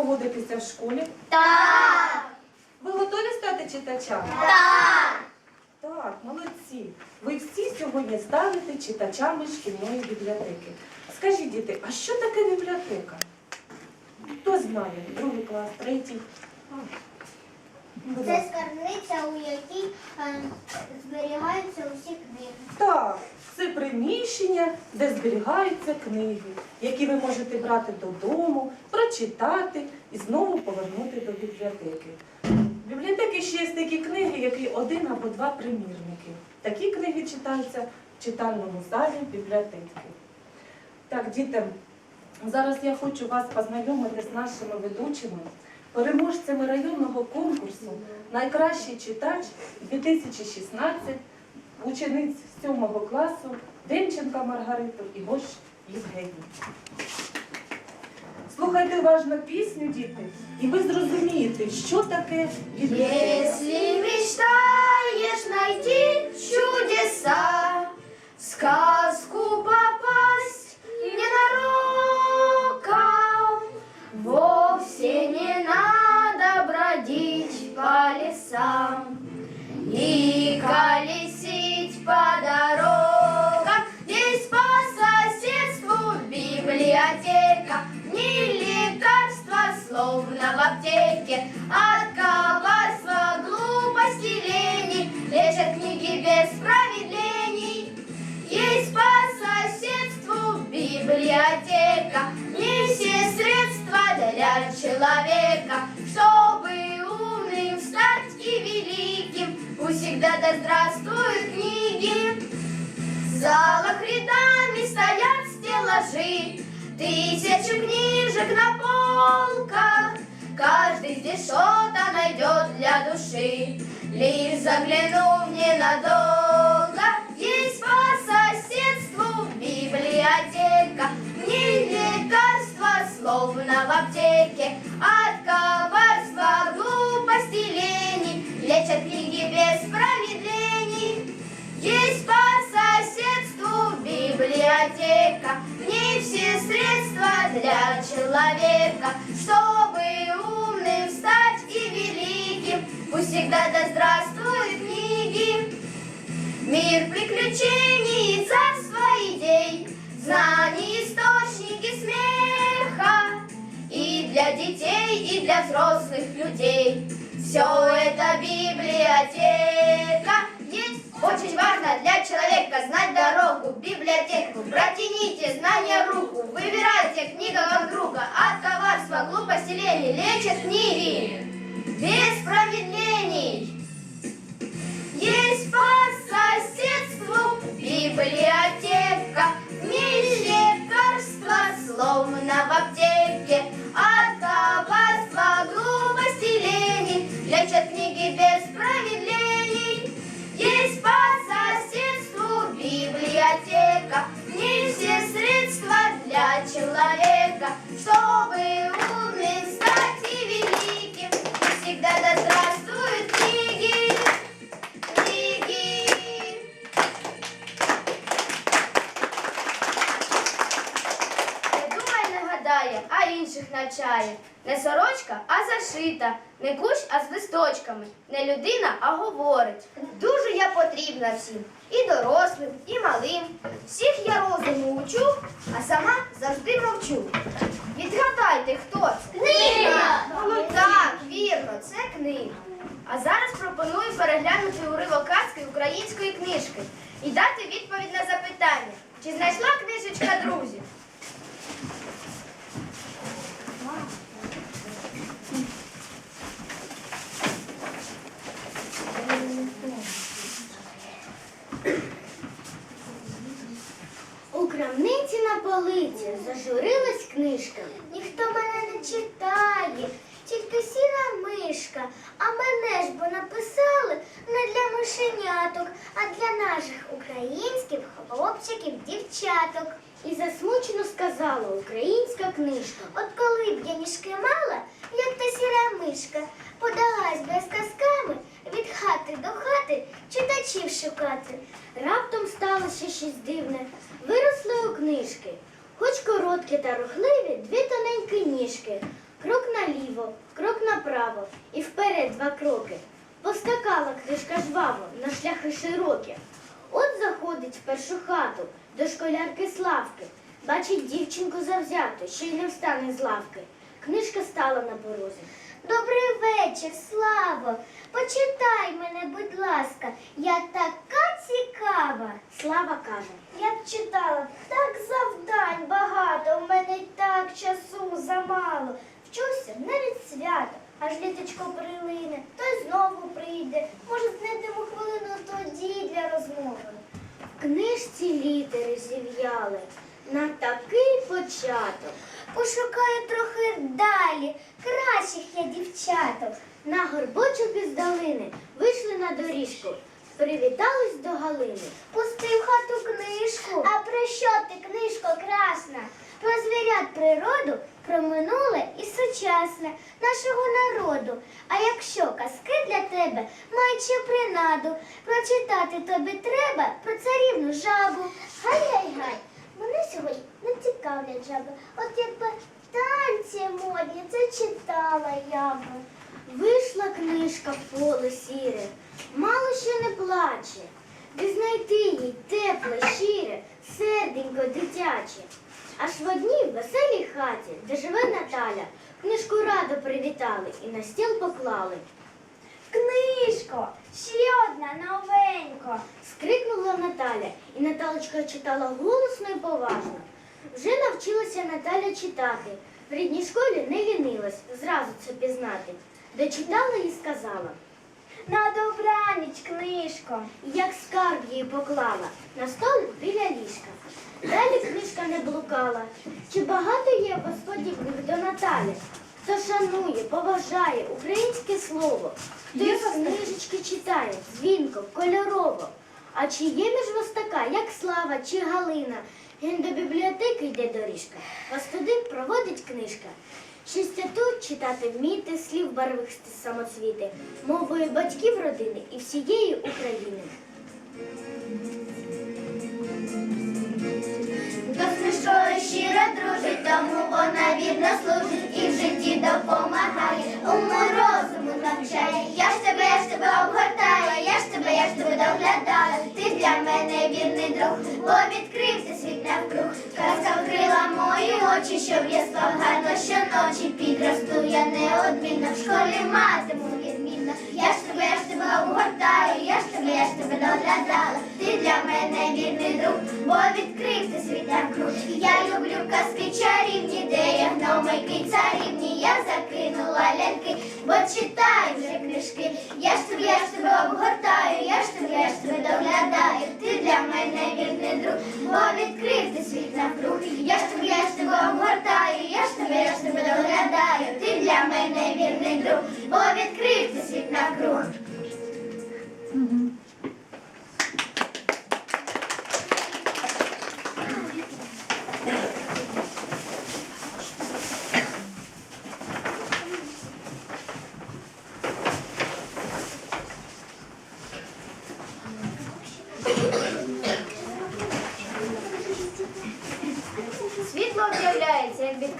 поводитися в школі? Так! Ви готові стати читачами? Так! Так, молодці. Ви всі сьогодні станете читачами шкільної бібліотеки. Скажіть, діти, а що таке бібліотека? Хто знає? Другий клас, третій. Це скарбниця, у якій е, зберігаються усі книги. Так, це приміщення, де зберігаються книги, які ви можете брати додому, прочитати і знову повернути до бібліотеки. В бібліотеки ще є такі книги, які один або два примірники. Такі книги читаються в читальному залі бібліотеки. Так, діти, зараз я хочу вас познайомити з нашими ведучими, переможцями районного конкурсу Найкращий читач 2016 учениць 7 класу Демченка Маргариту і Гош Євгенію. Слухайте уважно пісню, діти, і ви зрозумієте, що таке бібліотека. Если мечтаешь найти чудеса, сказку попасть библиотека, не лекарство, словно в аптеке, от коварства, глупости, лени, лечат книги без промедлений. Есть по соседству библиотека, не все средства для человека, чтобы умным стать и великим, пусть всегда да здравствуют книги. В залах рядами стоят стеллажи, тысячи книжек на полках. Каждый здесь что-то найдет для души, лишь заглянув ненадолго. Есть по соседству библиотека, не лекарство, словно в аптеке. От для человека, чтобы умным стать и великим, пусть всегда да здравствуют книги. Мир приключений и царство идей, знаний, источники смеха. И для детей, и для взрослых людей. Все это библиотека. Очень важно для человека знать дорогу библиотеку. Протяните знания руку, выбирайте книга как друга. От коварства, глупости, лени лечат книги. Без промедлений. Есть по соседству библиотека, інших навчає. Не сорочка, а зашита, не кущ, а з листочками. Не людина, а говорить. Дуже я потрібна всім, і дорослим, і малим. Всіх я розуму учу, а сама завжди мовчу. Відгадайте, хто це? Книга! Так, вірно, це книга. А зараз пропоную переглянути уривок казки української книжки і дати відповідь на запитання. Чи знайшла книжечка друзів? У крамниці на полиці зажурилась книжка. Ніхто мене не читає, тільки сіра мишка. А мене ж бо написали не для мишеняток, а для наших українських хлопчиків, дівчаток. І засмучено сказала українська книжка. От коли б я ніжки мала, як та сіра мишка, подалась без казками від хати до хати читачів шукати. Раптом сталося щось дивне. Виросли у книжки. Хоч короткі та рухливі, дві тоненькі ніжки. Крок наліво. крок направо і вперед два кроки. Поскакала книжка жваво на шляхи широкі. От заходить в першу хату до школярки Славки. Бачить дівчинку завзято, що й не встане з лавки. Книжка стала на порозі. Добрий вечір, Славо. Почитай мене, будь ласка, я така цікава. Слава каже. Я б читала так завдань багато, в мене й так часу замало. Вчуся навіть свято, аж літочко прилине, то й знову прийде. Може, знайдемо хвилину тоді для розмови. В книжці літери зів'яли на такий початок. Пошукаю трохи далі, кращих я дівчаток. На горбочок із долини вийшли на доріжку, привітались до Галини. Пусти в хату книжку. А про що ти, книжко красна? Про звірят природу, про минуле і сучасне нашого народу. А якщо казки для тебе ще принаду, прочитати тобі треба про царівну жабу. Гай-гай-гай, мене сьогодні не цікавлять жаби. От якби танці модні, це читала я би. Вийшла книжка поле сіре, мало що не плаче, де знайти їй тепле, щире, серденько дитяче. Аж в одній веселій хаті, де живе Наталя, книжку радо привітали і на стіл поклали. Книжко, ще одна новенько. Скрикнула Наталя, і Наталочка читала голосно і поважно. Вже навчилася Наталя читати. В рідній школі не лінилась зразу це пізнати. Дочитала і сказала. На добраніч, книжко. Як скарб її поклала на стол біля ліжка. Далі книжка не блукала. Чи багато є в господі книг до Наталі? Хто шанує, поважає українське слово, хто Є книжечки читає, дзвінко, кольорово. А чи є між вас така, як Слава чи Галина? Він до бібліотеки йде доріжка, вас туди проводить книжка. Щастя тут читати вміти, слів барвисти самоцвіти, мовою батьків родини і всієї України. До книжкою щиро дружить, тому вона вірно служить і в житті допомагає. Уму розуму навчає. Я ж тебе, я ж тебе обгортаю, я ж тебе, я ж тебе доглядаю. Ти для мене вірний друг, бо відкрився очі, щоб я спав гарно щоночі. Підросту я неодмінно, в школі матиму відмінно. Я ж тебе, я ж тебе обгортаю, я ж тебе, я ж тебе доглядала. Ти для мене вірний друг, бо відкрився світ навкруг. Я люблю казки чарівні, де є гномики царівні. Я закинула ляльки, бо читаю вже книжки. Я ж тебе, я ж тебе обгортаю, я ж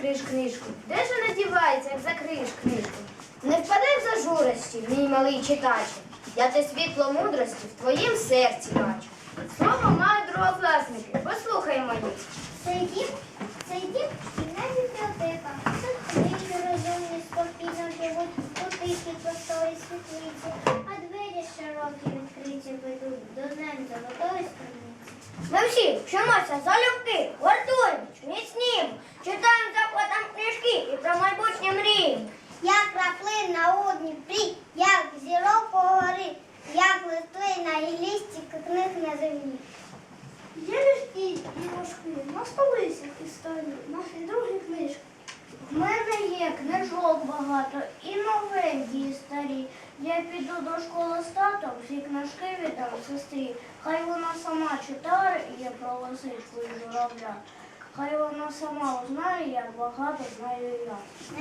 відкриєш книжку. Де ж вона дівається, як закриєш книжку? Не впадай в зажурості, мій малий читаче. Я те світло мудрості в твоїм серці бачу. Слово мають другокласники. Послухаймо їх. Цей дім, цей дім шкільна бібліотека. Тут книги розумні, спокійно живуть у тихій просторі світлиці, а двері широкі відкриті ведуть до знань золотої скриниці. Ми всі вчимося залюбки, гуртуємось, міцнімо, читаємо захватом книжки і про майбутнє мріємо. Як краплин на у Дніпрі, як зірок по горі, як листи на лісті книг на землі. Є ліжки і ложки на столицях історії, наші другі книжки. В мене є книжок багато і новенькі, і старі. Я піду до школи з татом, всі книжки віддам сестрі. Хай вона сама читає, і я про лисичку і журавля. Хай вона сама узнає, як багато знаю я.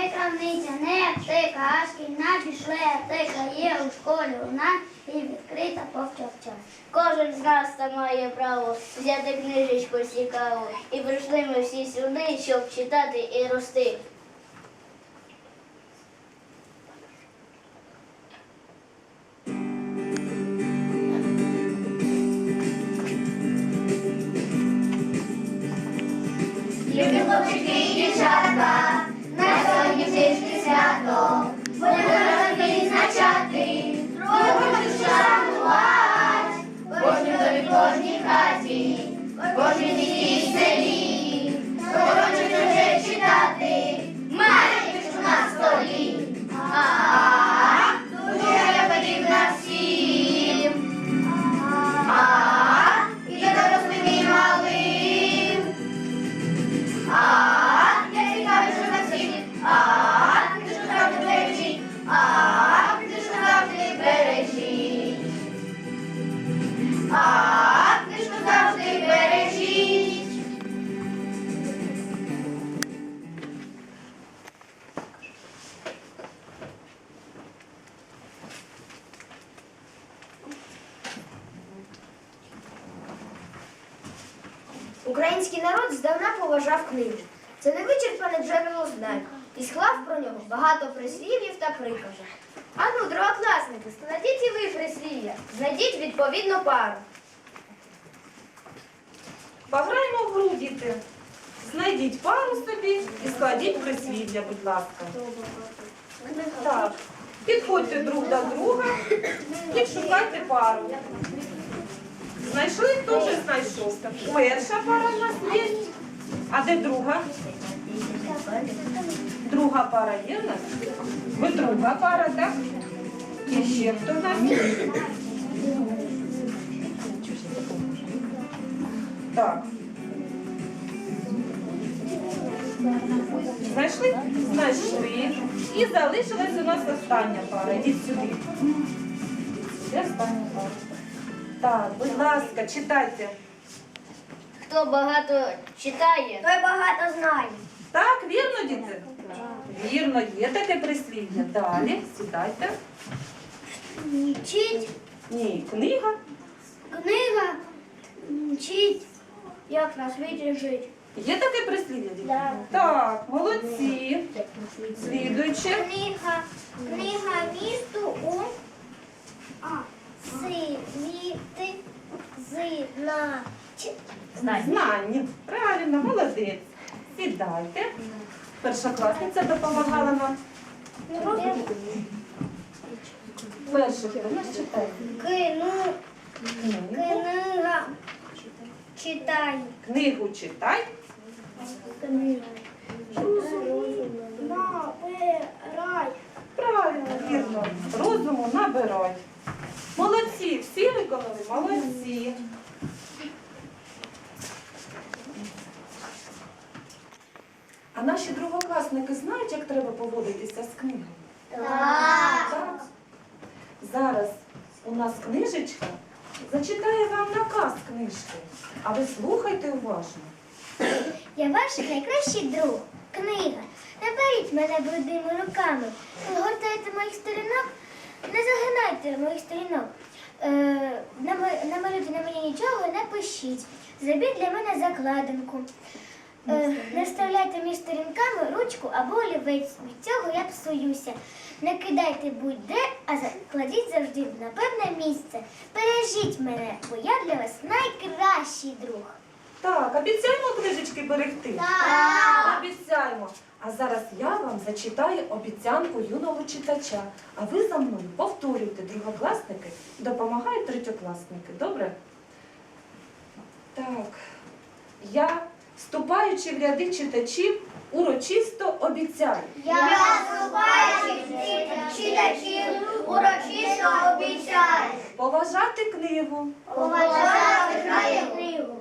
Не крамниця, не аптека, а шкільна бібліотека є у школі вона і відкрита повчавча. Кожен з нас там має право взяти книжечку цікаву. І прийшли ми всі сюди, щоб читати і рости. Книгу. Це невичерпане джерело знань. І склав про нього багато прислів'їв та приказок. Ану, другокласники, складіть і ви прислів'я. Знайдіть відповідну пару. Пограємо в гру, діти. Знайдіть пару собі і складіть прислів'я, будь ласка. Так. Підходьте друг до друга і шукайте пару. Знайшли, хто вже знайшов? Перша пара в нас є. А де друга? Друга пара є в нас? Ви друга пара, так? І ще хто в нас? Так. Знайшли? Знайшли. І залишилась у нас остання пара. Ідіть сюди. Це остання пара. Так, будь ласка, читайте. Хто багато читає, той багато знає. Так, вірно, діти? Вірно, є таке прислів'я. Далі, сідайте. Вчить Ні, книга. книга, вчить, як на світі жити. Є таке прислів'я, діти? Да. Так, молодці. Слідуюче. Книга, книга місту у світи зна. Знання. Правильно, молодець. Сідайте. Першокласниця допомагала нам. Перше, хто у? Кину, книга, читай. Книгу читай. Набирай. Правильно, вірно. Розуму набирай. Виконали? Молодці. А наші другокласники знають, як треба поводитися з книгою? Так. Зараз у нас книжечка зачитає вам наказ книжки. А ви слухайте уважно. Я ваш найкращий друг. Книга. Не беріть мене брудними руками. Не гортайте моїх сторінок, не загинайте моїх сторінок. Е, нама- намалюйте на мені нічого, не пишіть. Зробіть для мене закладинку. Не вставляйте між сторінками ручку або олівець. Від цього я псуюся. Не кидайте будь-де, а закладіть завжди на певне місце. Бережіть мене, бо я для вас найкращий друг. Так, обіцяємо книжечки берегти? Так. А зараз я вам зачитаю обіцянку юного читача. А ви за мною повторюйте другокласники, допомагають третьокласники. Добре? Так. Я, вступаючи в ряди читачів, урочисто обіцяю. Я вступаючих читачів урочисто обіцяю Поважати книгу, поважати книгу,